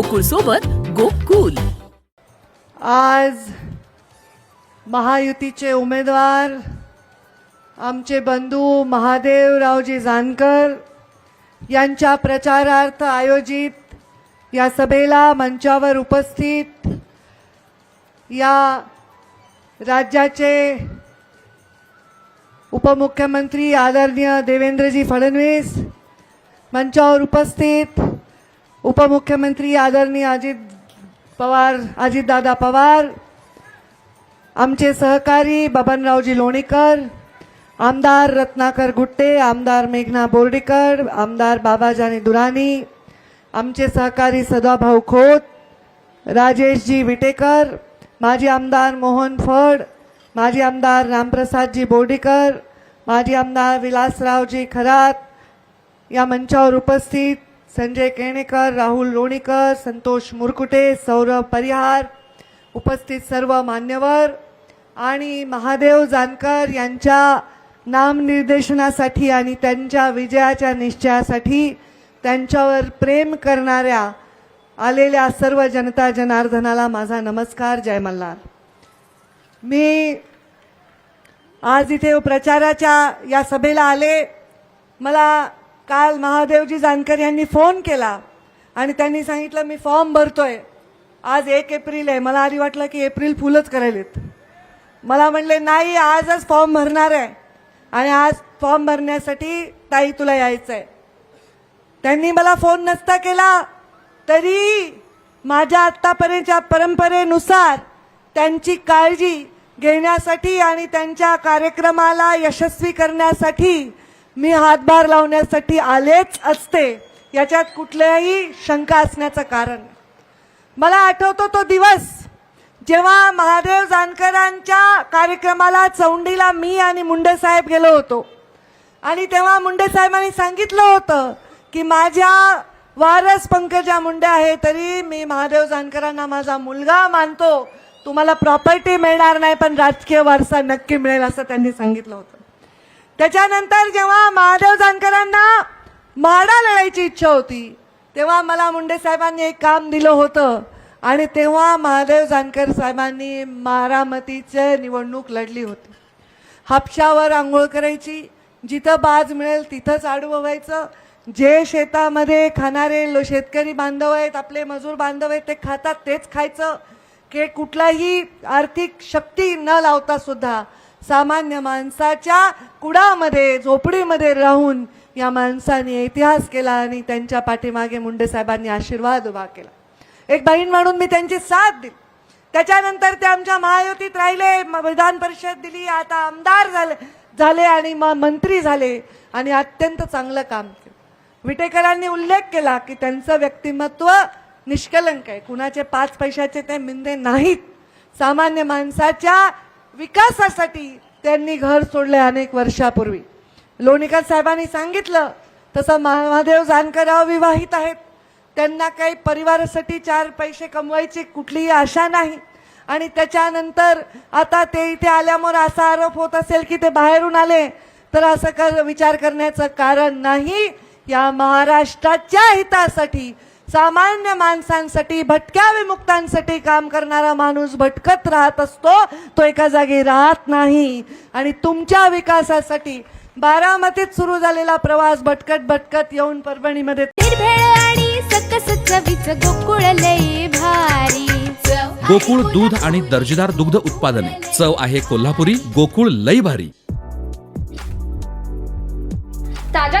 गोकुळ सोबत गोकुल. आज महायुतीचे उमेदवार आमचे बंधू महादेवरावजी जानकर यांच्या प्रचारार्थ आयोजित या सभेला मंचावर उपस्थित या राज्याचे उपमुख्यमंत्री आदरणीय देवेंद्रजी फडणवीस मंचावर उपस्थित उपमुख्यमंत्री आदरणीय अजित पवार अजितदादा पवार आमचे सहकारी बबनरावजी लोणीकर आमदार रत्नाकर गुट्टे आमदार मेघना बोर्डीकर आमदार बाबाजानी दुरानी आमचे सहकारी सदाभाऊ खोत राजेशजी विटेकर माजी आमदार मोहन फड माजी आमदार रामप्रसादजी बोर्डीकर माजी आमदार विलासरावजी खरात या मंचावर उपस्थित संजय केणेकर राहुल लोणीकर संतोष मुरकुटे सौरभ परिहार उपस्थित सर्व मान्यवर आणि महादेव जानकर यांच्या नामनिर्देशनासाठी आणि त्यांच्या विजयाच्या निश्चयासाठी त्यांच्यावर प्रेम करणाऱ्या आलेल्या सर्व जनता जनार्दनाला माझा नमस्कार. जय मल्हार. मी आज इथे प्रचाराच्या या सभेला आले. मला काल महादेवजी जानकर यांनी फोन केला आणि त्यांनी सांगितलं मी फॉर्म भरतोय. आज एक एप्रिल आहे. मला आधी वाटलं की एप्रिल फुलच करायलेत मला म्हणले नाही आजच फॉर्म भरणार आहे. आणि आज फॉर्म भरण्यासाठी ताई तुला यायचं आहे त्यांनी मला फोन नसता केला तरी माझ्या आत्तापर्यंतच्या परंपरेनुसार त्यांची काळजी घेण्यासाठी आणि त्यांच्या कार्यक्रमाला यशस्वी करण्यासाठी मी हातभार लावण्यासाठी आलेच असते याच्यात कुठल्याही शंका असण्याचं कारण. मला आठवतो तो दिवस जेव्हा महादेव जानकरांच्या कार्यक्रमाला चौंडीला मी आणि मुंडे साहेब गेलो होतो. आणि तेव्हा मुंडे साहेबांनी सांगितलं होतं की माझ्या वारस पंकजा मुंडे आहे तरी मी महादेव जानकरांना माझा मुलगा मानतो. तुम्हाला प्रॉपर्टी मिळणार नाही पण राजकीय वारसा नक्की मिळेल असं त्यांनी सांगितलं होतं. त्याच्यानंतर जेव्हा महादेव जानकरांना माडा लढायची इच्छा होती तेव्हा मला मुंडे साहेबांनी एक काम दिलं होतं आणि तेव्हा महादेव जानकर साहेबांनी बारामतीचे निवडणूक लढली होती. हापशावर आंघोळ करायची जिथं बाज मिळेल तिथंच आडवं व्हायचं. जे शेतामध्ये खाणारे लो शेतकरी बांधव आहेत आपले मजूर बांधव आहेत ते खातात तेच खायचं. की कुठलाही आर्थिक शक्ती न लावता सुद्धा सामान्य माणसाच्या कुडामध्ये झोपडीमध्ये राहून या माणसाने इतिहास केला आणि त्यांच्या पाठीमागे मुंडे साहेबांनी आशीर्वाद उभा केला. एक बहीण म्हणून मी त्यांची साथ दिली. त्याच्यानंतर ते आमच्या महायुतीत राहिले म- विधान परिषद दिली आता आमदार झाले झाले आणि मग मंत्री झाले आणि अत्यंत चांगलं काम केलं. विटेकरांनी उल्लेख केला की त्यांचं व्यक्तिमत्व निष्कलंक आहे. कुणाचे पाच पैशाचे ते मिंदे नाहीत. सामान्य माणसाच्या विकासासाठी त्यांनी घर सोडले अनेक वर्षापूर्वी. लोणीकर साहेबांनी सांगितलं तसं महादेव जानकरराव विवाहित आहेत. त्यांना काही परिवारासाठी चार पैसे कमवायची कुठलीही आशा नाही. आणि त्याच्यानंतर आता ते इथे आल्यामुळे असा आरोप होत असेल की ते बाहेरून आले तर असं कर विचार करण्याचं कारण नाही. या महाराष्ट्राच्या हितासाठी सामान्य माणसांसाठी भटक्या विमुक्तांसाठी काम करणारा माणूस भटकत राहत असतो तो एका जागी राहत नाही. आणि तुमच्या विकासासाठी बारामतीत सुरू झालेला प्रवास भटकत भटकत येऊन परभणीमध्ये निर्भेळ आणि सकस चवीच गोकुळ लई भारी. गोकुळ दूध आणि दर्जेदार दुग्ध उत्पादने. चव आहे कोल्हापुरी गोकुळ लई भारी. ताज्या